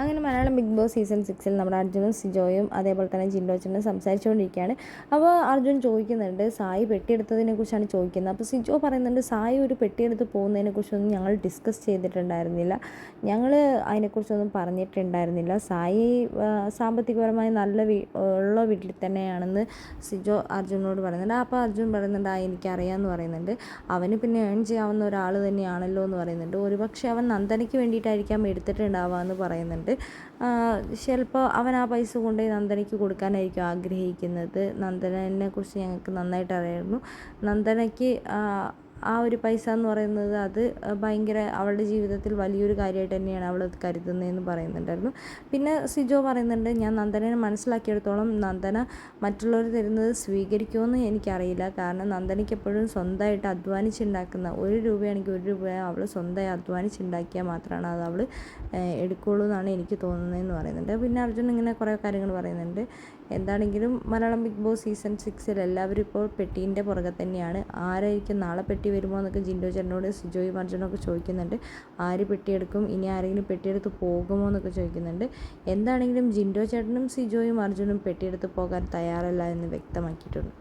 അങ്ങനെ Malayalam big boss season സിക്സിൽ നമ്മുടെ അർജുനും സിജോയും അതേപോലെ തന്നെ ജിൻഡോച്ചനും സംസാരിച്ചുകൊണ്ടിരിക്കുകയാണ്. അപ്പോൾ അർജുൻ ചോദിക്കുന്നുണ്ട് സായി പെട്ടിയെടുത്തതിനെ കുറിച്ചാണ് ചോദിക്കുന്നത്. അപ്പോൾ സിജോ പറയുന്നുണ്ട് സായി ഒരു പെട്ടിയെടുത്ത് പോകുന്നതിനെ കുറിച്ചൊന്നും ഞങ്ങൾ ഡിസ്കസ് ചെയ്തിട്ടുണ്ടായിരുന്നില്ല. ഞങ്ങൾ അതിനെക്കുറിച്ചൊന്നും പറഞ്ഞിട്ടുണ്ടായിരുന്നില്ല. സായി സാമ്പത്തികപരമായി നല്ല വീ ഉള്ള വീട്ടിൽ തന്നെയാണെന്ന് സിജോ അർജുനോട് പറയുന്നുണ്ട്. അപ്പോൾ അർജുൻ പറയുന്നുണ്ട് ആ എനിക്കറിയാമെന്ന് പറയുന്നുണ്ട്. അവന് പിന്നെ ഏൺ ചെയ്യാവുന്ന ഒരാൾ തന്നെയാണല്ലോ എന്ന് പറയുന്നുണ്ട്. ഒരുപക്ഷെ അവൻ നന്ദനയ്ക്ക് വേണ്ടിയിട്ടായിരിക്കാം എടുത്തിട്ടുണ്ടാവുക എന്ന് പറയുന്നുണ്ട്. ചിലപ്പോൾ അവൻ ആ പൈസ കൊണ്ടുപോയി നന്ദനയ്ക്ക് കൊടുക്കാനായിരിക്കും ആഗ്രഹിക്കുന്നത്. നന്ദനെ കുറിച്ച് ഞങ്ങൾക്ക് നന്നായിട്ട് അറിയായിരുന്നു നന്ദനയ്ക്ക് ആ, ഒരു പൈസ എന്ന് പറയുന്നത് അത് ഭയങ്കര അവളുടെ ജീവിതത്തിൽ വലിയൊരു കാര്യമായിട്ട് തന്നെയാണ് അവൾ അത് കരുതുന്നതെന്ന് പറയുന്നുണ്ടായിരുന്നു. പിന്നെ സിജോ പറയുന്നുണ്ട് ഞാൻ നന്ദനെ മനസ്സിലാക്കിയെടുത്തോളം നന്ദന മറ്റുള്ളവർ തരുന്നത് സ്വീകരിക്കുമെന്ന് എനിക്കറിയില്ല. കാരണം നന്ദനയ്ക്ക് എപ്പോഴും സ്വന്തമായിട്ട് അധ്വാനിച്ചുണ്ടാക്കുന്ന ഒരു രൂപയാണെങ്കിൽ ഒരു രൂപ അവൾ സ്വന്തമായി അധ്വാനിച്ചുണ്ടാക്കിയാൽ മാത്രമാണ് അത് അവൾ എടുക്കുള്ളൂ എന്നാണ് എനിക്ക് തോന്നുന്നതെന്ന് പറയുന്നുണ്ട്. പിന്നെ അർജുൻ ഇങ്ങനെ കുറേ കാര്യങ്ങൾ പറയുന്നുണ്ട്. എന്താണെങ്കിലും മലയാളം ബിഗ് ബോസ് സീസൺ സിക്സിൽ എല്ലാവരും ഇപ്പോൾ പെട്ടീന്റെ പുറകെ തന്നെയാണ്. ആരായിരിക്കും നാളെ പെട്ടി വരുമോ എന്നൊക്കെ ജിൻഡോ ചേട്ടനോട് സിജോയും അർജുനൊക്കെ ചോദിക്കുന്നുണ്ട്. ആര് പെട്ടിയെടുക്കും? ഇനി ആരെങ്കിലും പെട്ടിയെടുത്ത് പോകുമോ എന്നൊക്കെ ചോദിക്കുന്നുണ്ട്. എന്താണെങ്കിലും ജിൻഡോ ചേട്ടനും സിജോയും അർജുനും പെട്ടിയെടുത്ത് പോകാൻ തയ്യാറല്ല എന്ന് വ്യക്തമാക്കിയിട്ടുണ്ട്.